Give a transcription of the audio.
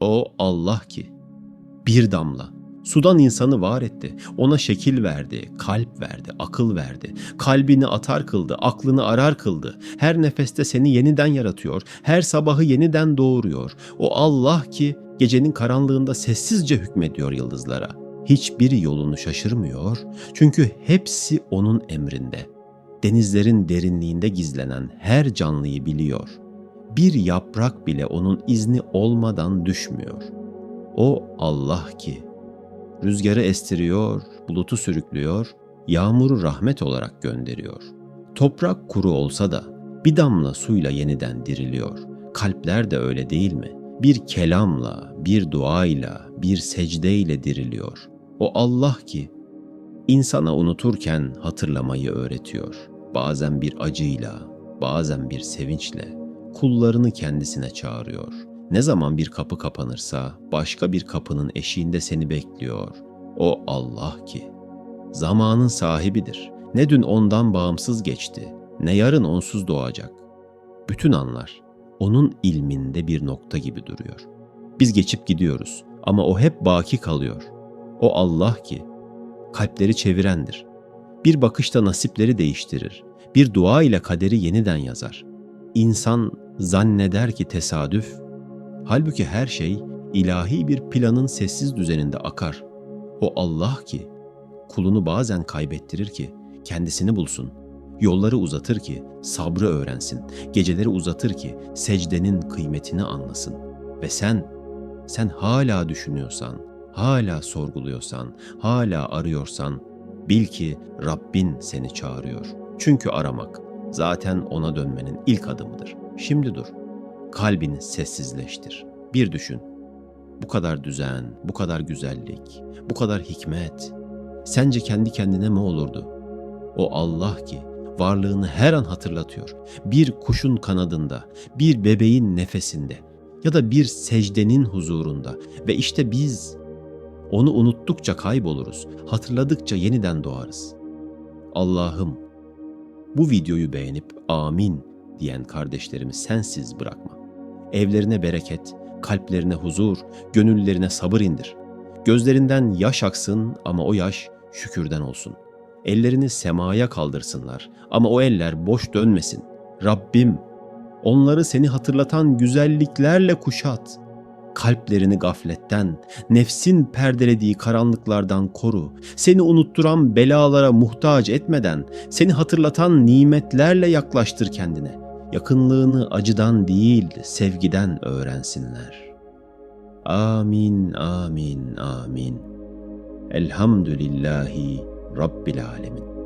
O Allah ki bir damla sudan insanı var etti. Ona şekil verdi, kalp verdi, akıl verdi. Kalbini atar kıldı, aklını arar kıldı. Her nefeste seni yeniden yaratıyor. Her sabahı yeniden doğuruyor. O Allah ki gecenin karanlığında sessizce hükmediyor yıldızlara. Hiçbiri yolunu şaşırmıyor. Çünkü hepsi onun emrinde. Denizlerin derinliğinde gizlenen her canlıyı biliyor. Bir yaprak bile onun izni olmadan düşmüyor. O Allah ki rüzgarı estiriyor, bulutu sürüklüyor, yağmuru rahmet olarak gönderiyor. Toprak kuru olsa da bir damla suyla yeniden diriliyor. Kalpler de öyle değil mi? Bir kelamla, bir duayla, bir secdeyle diriliyor. O Allah ki insana unuturken hatırlamayı öğretiyor. Bazen bir acıyla, bazen bir sevinçle kullarını kendisine çağırıyor. Ne zaman bir kapı kapanırsa başka bir kapının eşiğinde seni bekliyor. O Allah ki zamanın sahibidir. Ne dün ondan bağımsız geçti, ne yarın onsuz doğacak. Bütün anlar onun ilminde bir nokta gibi duruyor. Biz geçip gidiyoruz ama o hep baki kalıyor. O Allah ki kalpleri çevirendir. Bir bakışta nasipleri değiştirir. Bir dua ile kaderi yeniden yazar. İnsan zanneder ki tesadüf, halbuki her şey ilahi bir planın sessiz düzeninde akar. O Allah ki kulunu bazen kaybettirir ki kendisini bulsun. Yolları uzatır ki sabrı öğrensin. Geceleri uzatır ki secdenin kıymetini anlasın. Ve sen, sen hala düşünüyorsan, hala sorguluyorsan, hala arıyorsan bil ki Rabbin seni çağırıyor. Çünkü aramak zaten ona dönmenin ilk adımıdır. Şimdi dur. Kalbini sessizleştir. Bir düşün. Bu kadar düzen, bu kadar güzellik, bu kadar hikmet. Sence kendi kendine mi olurdu? O Allah ki varlığını her an hatırlatıyor. Bir kuşun kanadında, bir bebeğin nefesinde ya da bir secdenin huzurunda ve işte biz onu unuttukça kayboluruz, hatırladıkça yeniden doğarız. Allah'ım bu videoyu beğenip amin diyen kardeşlerimi sensiz bırakma. Evlerine bereket, kalplerine huzur, gönüllerine sabır indir. Gözlerinden yaş aksın ama o yaş şükürden olsun. Ellerini semaya kaldırsınlar ama o eller boş dönmesin. Rabbim, onları seni hatırlatan güzelliklerle kuşat. Kalplerini gafletten, nefsin perdelediği karanlıklardan koru. Seni unutturan belalara muhtaç etmeden, seni hatırlatan nimetlerle yaklaştır kendine. Yakınlığını acıdan değil, sevgiden öğrensinler. Amin, amin, amin. Elhamdülillahi Rabbil Alemin.